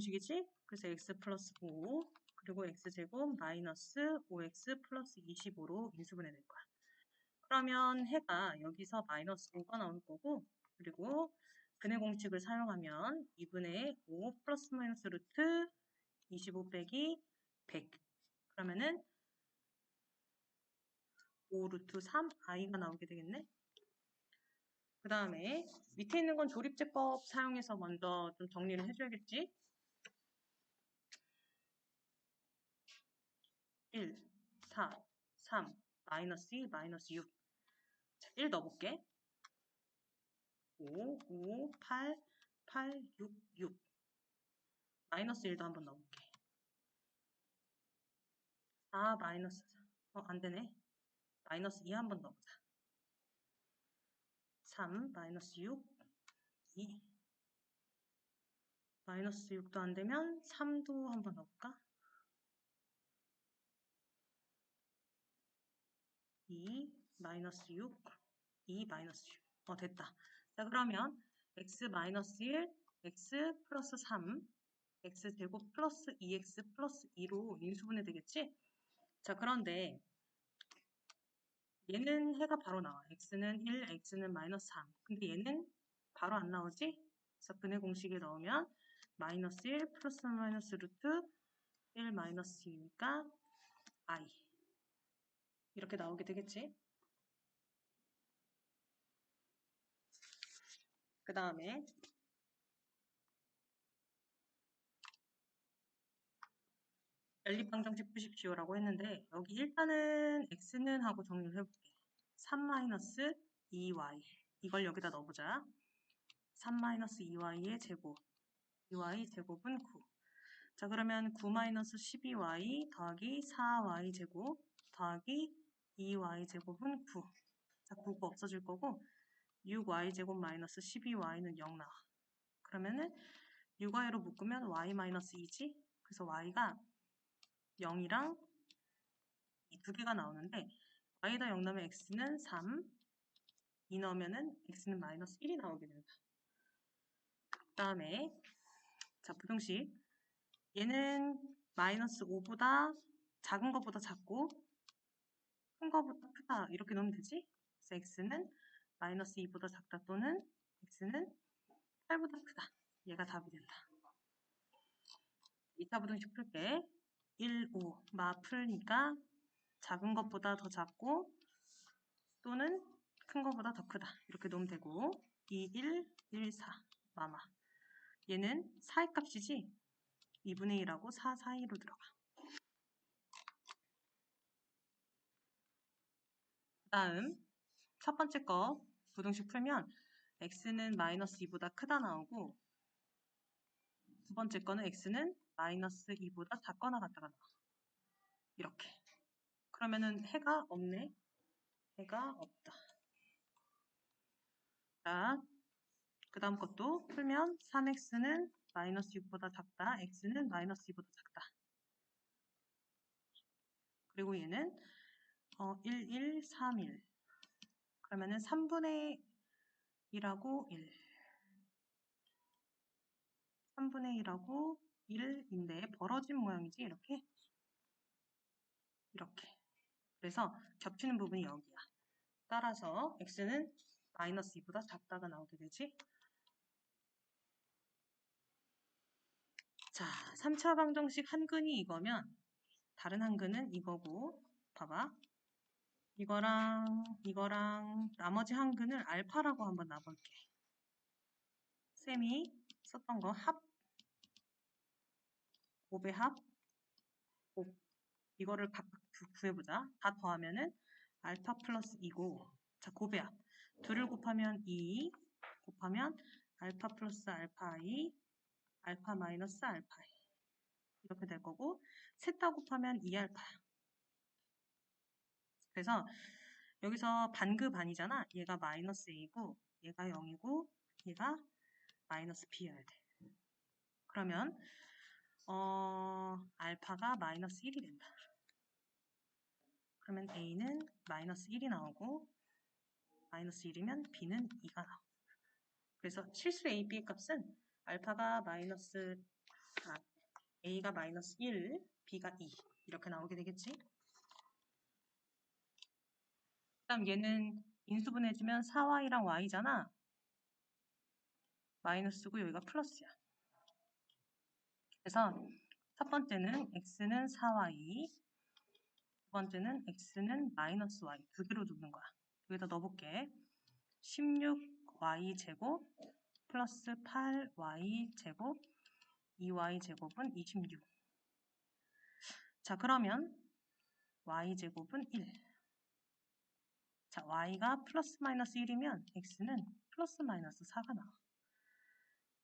공식이지? 그래서 x 플러스 5 그리고 x제곱 마이너스 5x 플러스 25로 인수분해 될 거야. 그러면 해가 여기서 마이너스 5가 나올 거고 그리고 근해 공식을 사용하면 2분의 5 플러스 마이너스 루트 25 빼기 100 그러면은 5 루트 3 i가 나오게 되겠네. 그 다음에 밑에 있는 건 조립제법 사용해서 먼저 좀 정리를 해줘야겠지. 1, 4, 3, 마이너스 2, 마이너스 6. 자, 1 넣어볼게. 5, 5, 8, 8, 6, 6. 마이너스 1도 한번 넣어볼게. 4, 마이너스 4. 어, 안 되네. 마이너스 2 한번 넣어보자. 3, 마이너스 6, 2. 마이너스 6도 안 되면 3도 한번 넣어볼까? 2, 마이너스 6, 2, 마이너스 6. 어, 됐다. 자, 그러면 x 마이너스 1, x 플러스 3, x 제곱 플러스 2x 플러스 2로 인수분해 되겠지? 자, 그런데 얘는 해가 바로 나와. x는 1, x는 마이너스 3. 근데 얘는 바로 안 나오지? 그래서 근해 공식에 넣으면 마이너스 1 플러스 마이너스 루트 1 마이너스 2니까 i 이렇게 나오게 되겠지? 그 다음에 연립방정식 푸십시오라고 했는데 여기 일단은 x는 하고 정리를 해볼게. 3-2y 이걸 여기다 넣어보자. 3-2y의 제곱 2y 제곱은 9. 자 그러면 9-12y 더하기 4y 제곱 더하기 2y 제곱은 9. 자 9가 없어질 거고 6y 제곱 마이너스 12y는 0 나와. 그러면은 6y로 묶으면 y 마이너스 2지? 그래서 y가 0이랑 이 두 개가 나오는데 y에다 0 넣으면 x는 3, 2 넣으면은 x는 마이너스 1이 나오게 된다. 그 다음에 자 부등식 얘는 마이너스 5보다 작은 것보다 작고 큰 것보다 크다 이렇게 넣으면 되지? 그래서 x는 마이너스 2보다 작다 또는 x는 8보다 크다. 얘가 답이 된다. 2차 부등식 풀게. 1, 5. 마 풀니까 작은 것보다 더 작고 또는 큰 것보다 더 크다. 이렇게 놓으면 되고 2, 1, 1, 4. 마마. 얘는 4의 값이지? 2분의 1하고 4 사이로 들어가. 다음 첫 번째 거 부등식 풀면 x는 마이너스 2보다 크다 나오고 두 번째 거는 x는 마이너스 2보다 작거나 같다가 나와. 이렇게. 그러면은 해가 없네. 해가 없다. 자, 그 다음 것도 풀면 3x는 마이너스 6보다 작다. x는 마이너스 2보다 작다. 그리고 얘는 어, 1, 1, 3, 1. 그러면은 3분의 1하고 1. 3분의 1하고 1인데 벌어진 모양이지? 이렇게? 이렇게. 그래서 겹치는 부분이 여기야. 따라서 x는 마이너스 2보다 작다가 나오게 되지? 자 3차 방정식 한 근이 이거면 다른 한 근은 이거고. 봐봐 이거랑 이거랑 나머지 한 근을 알파라고 한번 놔볼게 쌤이 썼던 거 합 5배 합 5. 이거를 각각 구해보자. 다 더하면은 알파 플러스 2고 자 고배합. 둘을 곱하면 2 곱하면 알파 플러스 알파 i 알파 마이너스 알파 i 이렇게 될 거고 셋 다 곱하면 2알파 그래서 여기서 반그 반이잖아. 얘가 마이너스 a고 얘가 0이고 얘가 마이너스 b여야 돼. 그러면 어, 알파가 마이너스 1이 된다. 그러면 A는 마이너스 1이 나오고 마이너스 1이면 B는 2가 나오고 그래서 실수 A, B의 값은 알파가 마이너스 아, A가 마이너스 1, B가 2 이렇게 나오게 되겠지? 그다음 얘는 인수분해주면 4y랑 y잖아. 마이너스고 여기가 플러스야. 그래서 첫 번째는 x는 4y, 두 번째는 x는 마이너스 y 두 개로 두는 거야. 여기다 넣어볼게. 16y 제곱 플러스 8y 제곱 2y 제곱은 26. 자 그러면 y 제곱은 1. 자 y가 플러스 마이너스 1이면 x는 플러스 마이너스 4가 나와.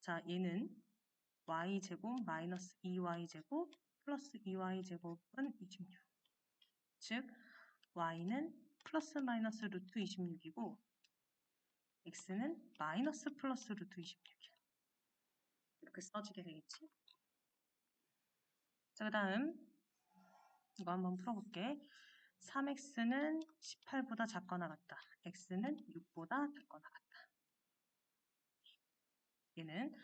자 얘는 y 제곱 마이너스 2y 제곱 플러스 2y 제곱은 26. 즉 y는 플러스 마이너스 루트 26이고 x는 마이너스 플러스 루트 26이야. 이렇게 써지게 되겠지? 자, 그 다음 이거 한번 풀어볼게. 3x는 18보다 작거나 같다. x는 6보다 작거나 같다. 얘는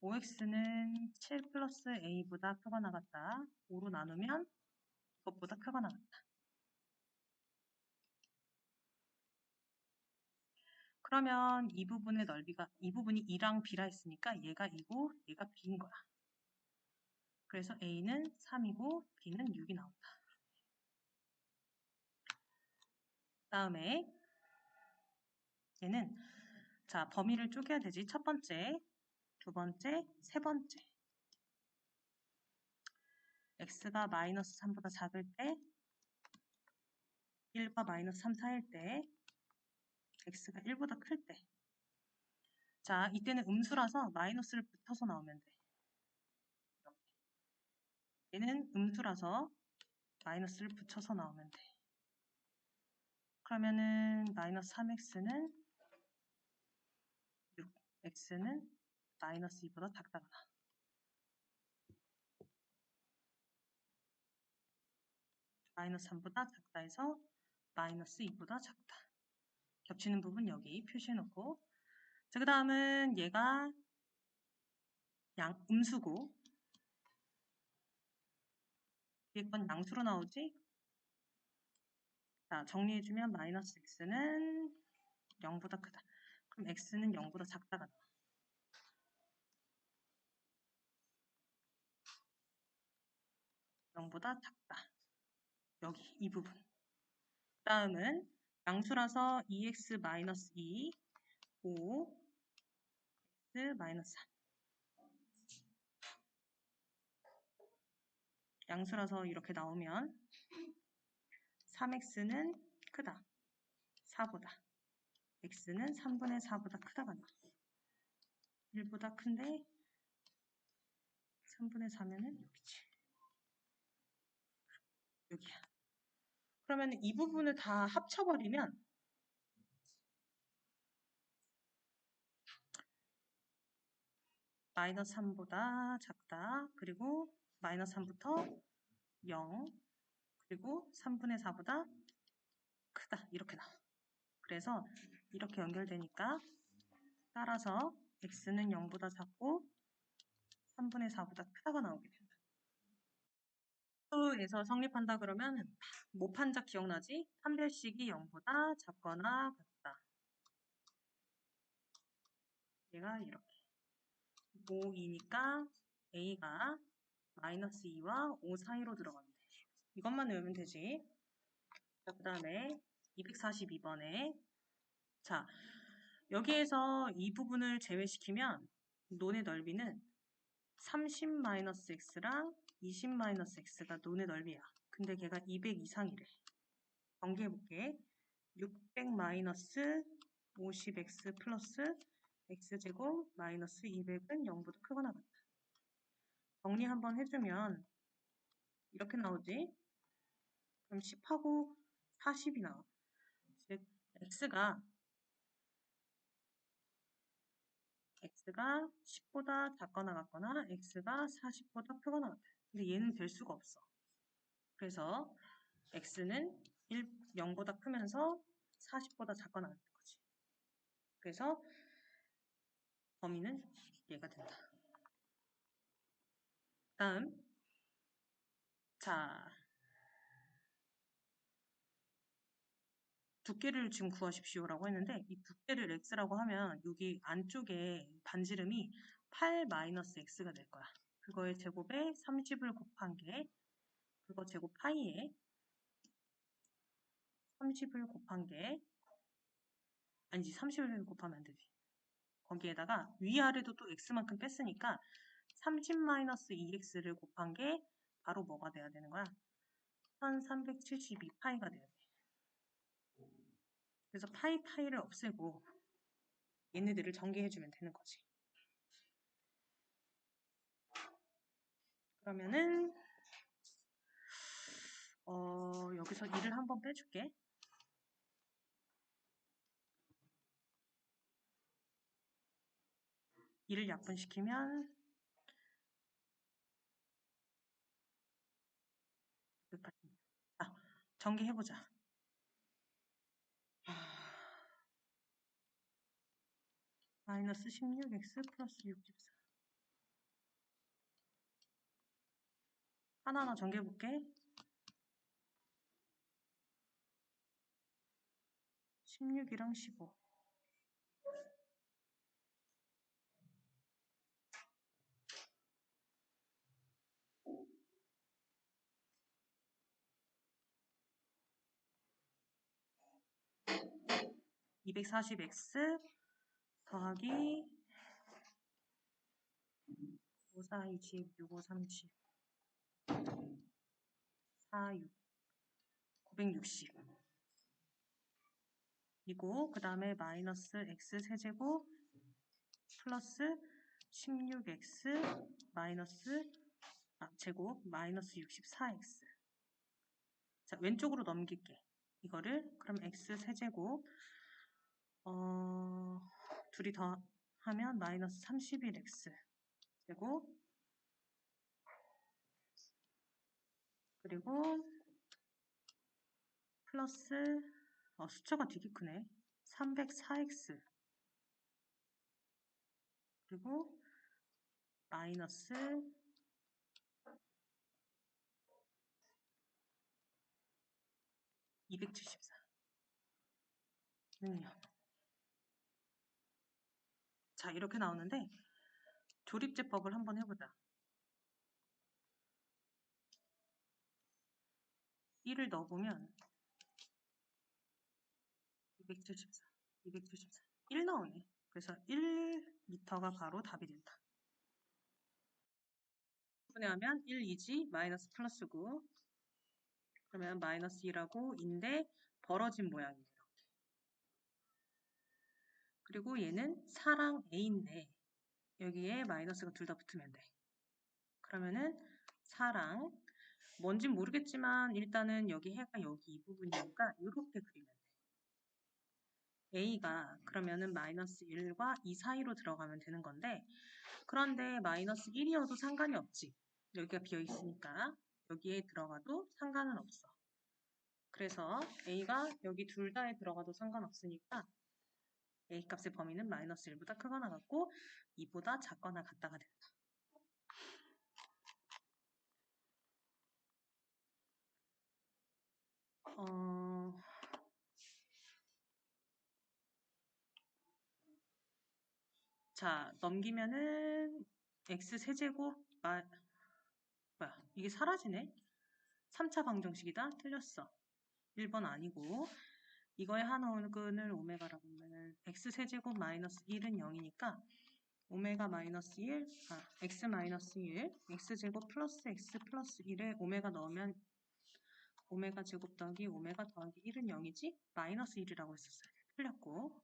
5x는 7 플러스 a보다 크거나 같다. 5로 나누면 이것보다 크거나 같다. 그러면 이 부분의 넓이가 이 부분이 2랑 b라 했으니까 얘가 2고 얘가 b인 거야. 그래서 a는 3이고 b는 6이 나온다. 다음에 얘는 자 범위를 쪼개야 되지. 첫 번째, 두 번째, 세 번째. x가 마이너스 3보다 작을 때 1과 마이너스 3 사이일 때 x가 1보다 클 때. 자, 이때는 음수라서 마이너스를 붙여서 나오면 돼. 이렇게. 얘는 음수라서 마이너스를 붙여서 나오면 돼. 그러면은 마이너스 3x는 6, x는 마이너스 2보다 작다거나. 마이너스 3보다 작다 해서 마이너스 2보다 작다. 겹치는 부분 여기 표시해 놓고 자, 그 다음은 얘가 양, 음수고 뒤에 건 양수로 나오지? 자, 정리해주면 마이너스 x는 0보다 크다. 그럼 x는 0보다 작다가 나와. 보다 작다. 여기 이 부분. 다음은 양수라서 2x 마이너스 2, 5, x 마이너스 3. 양수라서 이렇게 나오면 3x는 크다. 4보다. x는 3분의 4보다 크다가 나와. 1보다 큰데 3분의 4면은 여기지. 여기야. 그러면 이 부분을 다 합쳐버리면 마이너스 3보다 작다. 그리고 마이너스 3부터 0 그리고 3분의 4보다 크다. 이렇게 나와. 그래서 이렇게 연결되니까 따라서 x는 0보다 작고 3분의 4보다 크다가 나오게 된다. 에서 성립한다 그러면 모판작 기억나지? 3별식이 0보다 작거나 같다. 얘가 이렇게 5, 2니까 a가 마이너스 2와 5 사이로 돼. 이것만 외우면 되지. 자, 그 다음에 242번에 자 여기에서 이 부분을 제외시키면 논의 넓이는 30-x랑 20-x가 논의 넓이야. 근데 걔가 200 이상이래. 전개해볼게. 600-50x 플러스 x제곱 마이너스 200은 0보다 크거나 같다. 정리 한번 해주면 이렇게 나오지? 그럼 10하고 40이 나와. 즉 x가 x가 10보다 작거나 같거나 x가 40보다 크거나 같아. 근데 얘는 될 수가 없어. 그래서 x는 1, 0보다 크면서 40보다 작거나 같은 거지. 그래서 범위는 얘가 된다. 다음 자 두께를 지금 구하십시오라고 했는데 이 두께를 x라고 하면 여기 안쪽에 반지름이 8-x가 될 거야. 그거의 제곱에 30을 곱한 게 그거 제곱 파이에 30을 곱한 게 아니지 30을 곱하면 안 되지. 거기에다가 위아래도 또 x만큼 뺐으니까 30-2x를 곱한 게 바로 뭐가 돼야 되는 거야? 1372파이가 돼야 돼. 그래서 파이 파이를 없애고 얘네들을 전개해주면 되는 거지. 그러면은 어, 여기서 2를 한번 빼줄게. 이를 약분시키면 자, 전개해보자. 마이너스 16x 플러스 64 하나하나 전개해볼게. 16이랑 15 240x 더하기 5, 4, 20, 6, 5, 30 4, 6 960 이고 그 다음에 마이너스 x 세제곱 플러스 16x 마이너스 아, 제곱 마이너스 64x 자 왼쪽으로 넘길게. 이거를 그럼 x 세제곱 어, 둘이 더 하면 마이너스 31x 되고 그리고 플러스 어, 숫자가 되게 크네. 304x 그리고 마이너스 274 능력 자, 이렇게 나오는데 조립제법을 한번 해보자. 1을 넣어보면 274, 274, 1 나오네. 그래서 1m가 바로 답이 된다. 분해하면 1, 2지, 마이너스 플러스 9. 그러면 마이너스 2라고 인데 벌어진 모양이에요. 그리고 얘는 4랑 A인데 여기에 마이너스가 둘 다 붙으면 돼. 그러면은 4랑 뭔진 모르겠지만 일단은 여기 해가 여기 이 부분이니까 이렇게 그리면 돼. A가 그러면은 마이너스 1과 2 사이로 들어가면 되는 건데 그런데 마이너스 1이어도 상관이 없지. 여기가 비어 있으니까 여기에 들어가도 상관은 없어. 그래서 A가 여기 둘 다에 들어가도 상관없으니까 A 값의 범위는 마이너스 1보다 크거나 같고 2보다 작거나 같다가 된다. 어... 자, 넘기면은 x 세제곱 마... 뭐야, 이게 사라지네? 3차 방정식이다? 틀렸어. 1번 아니고 이거의 한 원근을 오메가라고 하면은 x세제곱 마이너스 1은 0이니까 오메가 마이너스 1, 아, x 마이너스 1, x제곱 플러스 x 플러스 1에 오메가 넣으면 오메가 제곱 더하기 오메가 더하기 1은 0이지? 마이너스 1이라고 했었어요. 틀렸고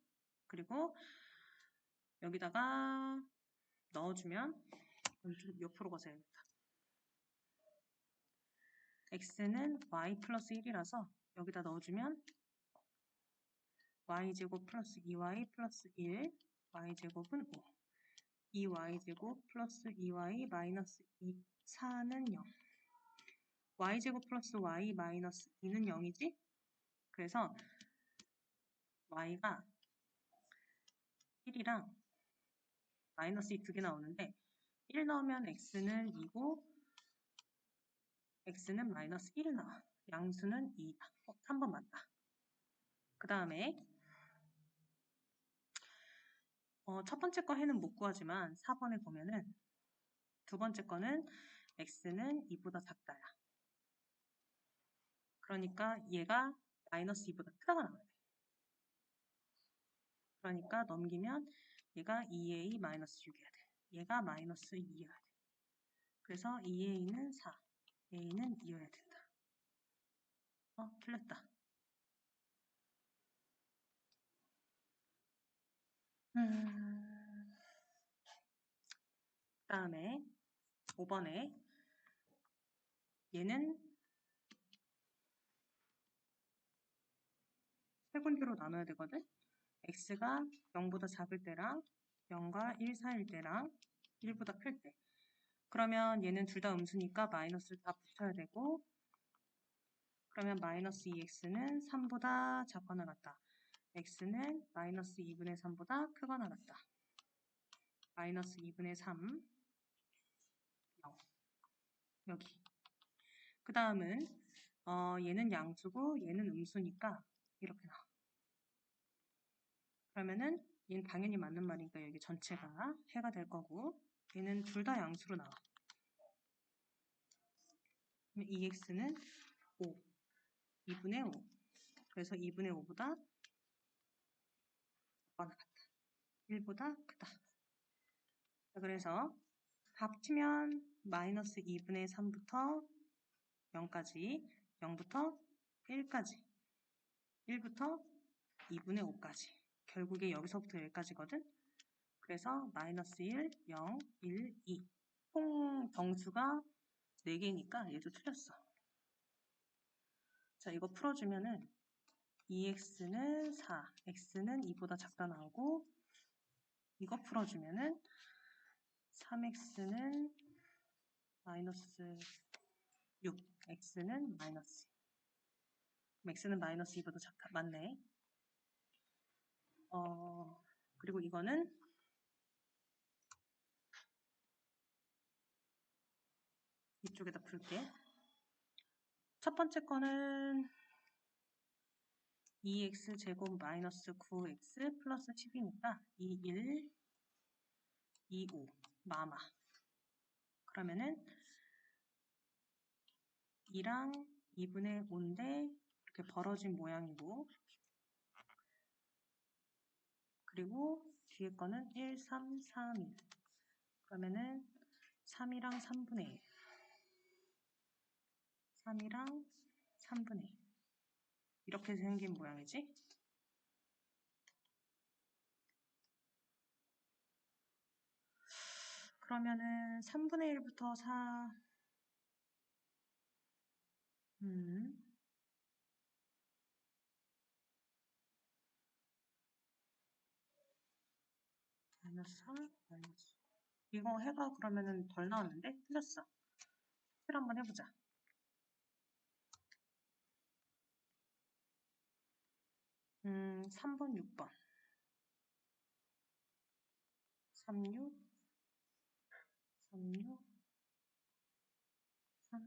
그리고 여기다가 넣어주면 좀 옆으로 가서야겠다. x는 y 플러스 1이라서 여기다 넣어주면 y제곱 플러스 2y 플러스 1 y제곱은 5 2y제곱 플러스 2y 마이너스 2 4는 0 y제곱 플러스 y 마이너스 2는 0이지? 그래서 y가 1이랑 마이너스 2 두 개 나오는데 1 넣으면 x는 2고 x는 마이너스 1 나와. 양수는 2다. 어, 3번 맞다. 그 다음에 어, 첫 번째 거 해는 못 구하지만 4번에 보면은 두 번째 거는 x는 2보다 작다야. 그러니까 얘가 마이너스 2보다 크다가 나와야 돼. 그러니까 넘기면 얘가 2a 마이너스 6이어야 돼. 얘가 마이너스 2여야 돼. 그래서 2a는 4, a는 2여야 된다. 어, 틀렸다. 음, 다음에 5번에 얘는 세군계로 나눠야 되거든? x가 0보다 작을 때랑 0과 1 사이일 때랑 1보다 클 때. 그러면 얘는 둘 다 음수니까 마이너스를 다 붙여야 되고 그러면 마이너스 2x는 3보다 작거나 같다. X는 마이너스 2분의 3보다 크거나 같다. 마이너스 2분의 3 0 여기 그 다음은 어, 얘는 양수고 얘는 음수니까 이렇게 나와. 그러면은 얘는 당연히 맞는 말이니까 여기 전체가 해가 될 거고 얘는 둘 다 양수로 나와. 2x는 5, 2분의 5. 그래서 2분의 5보다 작 거나 같다. 1보다 크다. 자, 그래서 합치면 마이너스 2분의 3부터 0까지, 0부터 1까지, 1부터 2분의 5까지. 결국에 여기서부터 여기까지거든. 그래서 마이너스 1, 0, 1, 2. 총 정수가 4개니까 얘도 틀렸어. 자, 이거 풀어주면은 2x는 4, x는 2보다 작다 나오고 이거 풀어주면은 3x는 마이너스 6, x는 마이너스 x는 마이너스 2보다 작다. 맞네. 어, 그리고 이거는 이쪽에다 풀게. 첫 번째 거는 2x 제곱 마이너스 9x 플러스 10이니까 21, 25 마마. 그러면은 2랑 2분의 5인데 이렇게 벌어진 모양이고 그리고 뒤에 거는 1, 3, 3, 1. 그러면은 3이랑 3분의 1. 3이랑 3분의 1. 이렇게 생긴 모양이지? 그러면은 3분의 1부터 4, 음, 마이너스 3, 마이너스. 이거 해가 그러면은 덜 나왔는데? 틀렸어. 실 한번 해보자. 음, 3번, 6번. 36, 36, 3,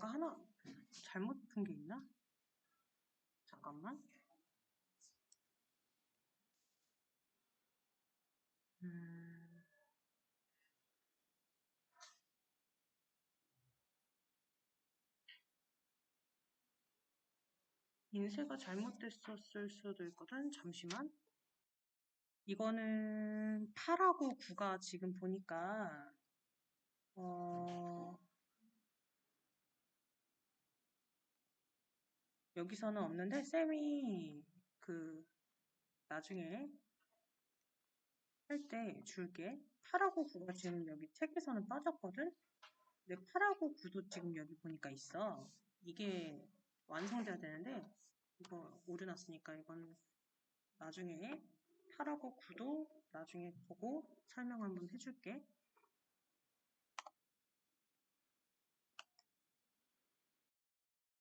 뭔가 하나 잘못 푼 게 있나? 잠깐만. 음. 인쇄가 잘못됐었을 수도 있거든. 잠시만. 이거는 8하고 9가 지금 보니까 어 여기서는 없는데 쌤이 그 나중에 할 때 줄게. 8하고 9가 지금 여기 책에서는 빠졌거든? 근데 8하고 9도 지금 여기 보니까 있어. 이게 완성돼야 되는데 이거 오류났으니까 이건 나중에 8하고 9도 나중에 보고 설명 한번 해줄게.